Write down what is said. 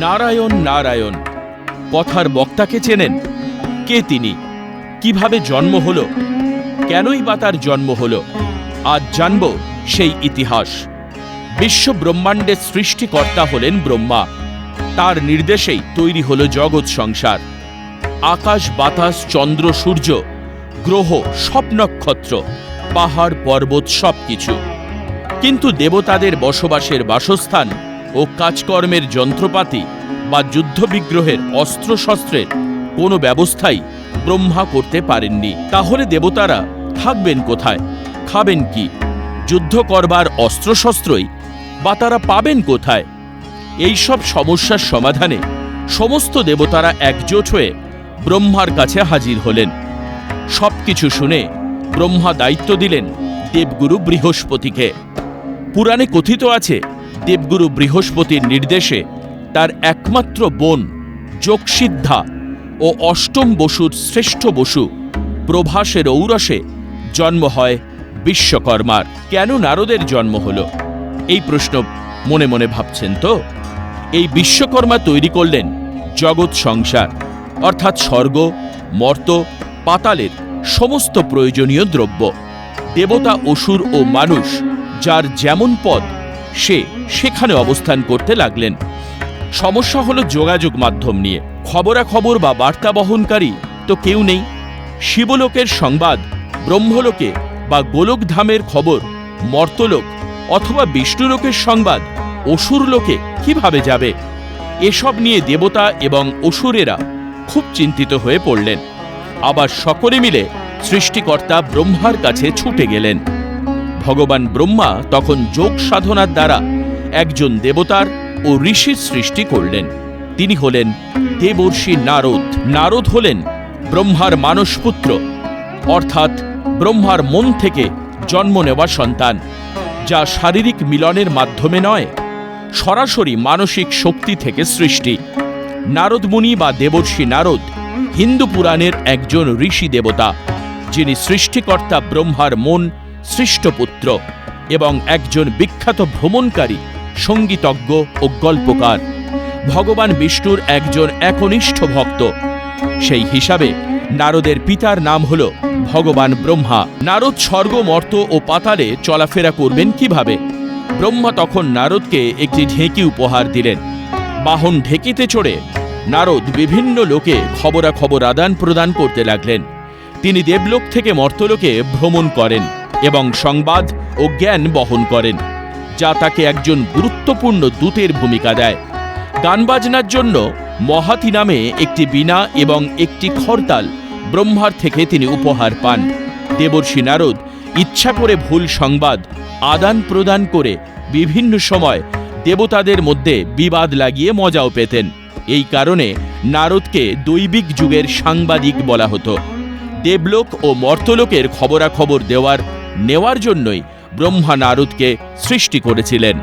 নারায়ণ নারায়ণ। কথার বক্তাকে চেনেন? কে তিনি? কীভাবে জন্ম হলো? কেনই বা তার জন্ম হলো? আজ জানব সেই ইতিহাস। বিশ্ব ব্রহ্মাণ্ডের সৃষ্টিকর্তা হলেন ব্রহ্মা। তার নির্দেশেই তৈরি হল জগৎ সংসার। আকাশ, বাতাস, চন্দ্র, সূর্য, গ্রহ, সব নক্ষত্র, পাহাড়, পর্বত, সবকিছু। কিন্তু দেবতাদের বসবাসের বাসস্থান ও কাজকর্মের যন্ত্রপাতি বা যুদ্ধবিগ্রহের অস্ত্রশস্ত্রের কোনো ব্যবস্থাই ব্রহ্মা করতে পারেননি। তাহলে দেবতারা থাকবেন কোথায়? খাবেন কি? যুদ্ধ করবার অস্ত্রশস্ত্রই বা তারা পাবেন কোথায়? এই সব সমস্যার সমাধানে সমস্ত দেবতারা একজোট হয়ে ব্রহ্মার কাছে হাজির হলেন। সবকিছু শুনে ব্রহ্মা দায়িত্ব দিলেন দেবগুরু বৃহস্পতিকে। পুরাণে কথিত আছে দেবগুরু বৃহস্পতির নির্দেশে তার একমাত্র বোন যোগসিদ্ধা ও অষ্টম বসুর শ্রেষ্ঠ বসু প্রভাসের ঔরসে জন্ম হয় বিশ্বকর্মার। কেন নারদের জন্ম হলো? এই প্রশ্ন মনে মনে ভাবছেন তো? এই বিশ্বকর্মা তৈরি করলেন জগৎ সংসার, অর্থাৎ স্বর্গ, মর্ত, পাতালের সমস্ত প্রয়োজনীয় দ্রব্য। দেবতা, অসুর ও মানুষ যার যেমন পদ, সে সেখানে অবস্থান করতে লাগলেন। সমস্যা হলো যোগাযোগ মাধ্যম নিয়ে। খবরাখবর বা বার্তা বহনকারী তো কেউ নেই। শিবলোকের সংবাদ, ব্রহ্মলোকে বা গোলকধামের খবর, মর্তলোক অথবা বিষ্ণুলোকের সংবাদ অসুর লোকে কীভাবে যাবে? এসব নিয়ে দেবতা এবং অসুরেরা খুব চিন্তিত হয়ে পড়লেন। আবার সকলে মিলে সৃষ্টিকর্তা ব্রহ্মার কাছে ছুটে গেলেন। ভগবান ব্রহ্মা তখন যোগ সাধনার দ্বারা একজন দেবতার ও ঋষির সৃষ্টি করলেন। তিনি হলেন দেবর্ষি নারদ। নারদ হলেন ব্রহ্মার মানসপুত্র, অর্থাৎ ব্রহ্মার মন থেকে জন্ম নেওয়া সন্তান, যা শারীরিক মিলনের মাধ্যমে নয়, সরাসরি মানসিক শক্তি থেকে সৃষ্টি। নারদ মুনি বা দেবর্ষি নারদ হিন্দু পুরাণের একজন ঋষি দেবতা, যিনি সৃষ্টিকর্তা ব্রহ্মার মন সৃষ্টপুত্র এবং একজন বিখ্যাত ভ্রমণকারী। সঙ্গীতজ্ঞ ও গল্পকার। ভগবান বিষ্ণুর একজন একনিষ্ঠ ভক্ত। সেই হিসাবে নারদের পিতার নাম হল ভগবান ব্রহ্মা। নারদ স্বর্গ, মর্ত ও পাতালে চলাফেরা করবেন কীভাবে? ব্রহ্মা তখন নারদকে একটি ঢেঁকি উপহার দিলেন। বাহন ঢেকিতে চড়ে নারদ বিভিন্ন লোকে খবরাখবর আদান প্রদান করতে লাগলেন। তিনি দেবলোক থেকে মর্তলোকে ভ্রমণ করেন এবং সংবাদ ও জ্ঞান বহন করেন। যা তাকে একজন গুরুত্বপূর্ণ দূতের ভূমিকা দেয়। গান বাজনার জন্য মহাতি নামে একটি বীণা এবং একটি খরতাল ব্রহ্মার থেকে তিনি উপহার পান। দেবর্ষী নারদ ইচ্ছা করে ভুল সংবাদ, আদান প্রদান করে বিভিন্ন সময় দেবতাদের মধ্যে বিবাদ লাগিয়ে মজাও পেতেন। এই কারণে নারদকে দৈবিক যুগের সাংবাদিক বলা হতো। দেবলোক ও মর্তলোকের খবরাখবর দেওয়ার, নেওয়ার জন্যই ব্রহ্মা নারদকে সৃষ্টি করেছিলেন।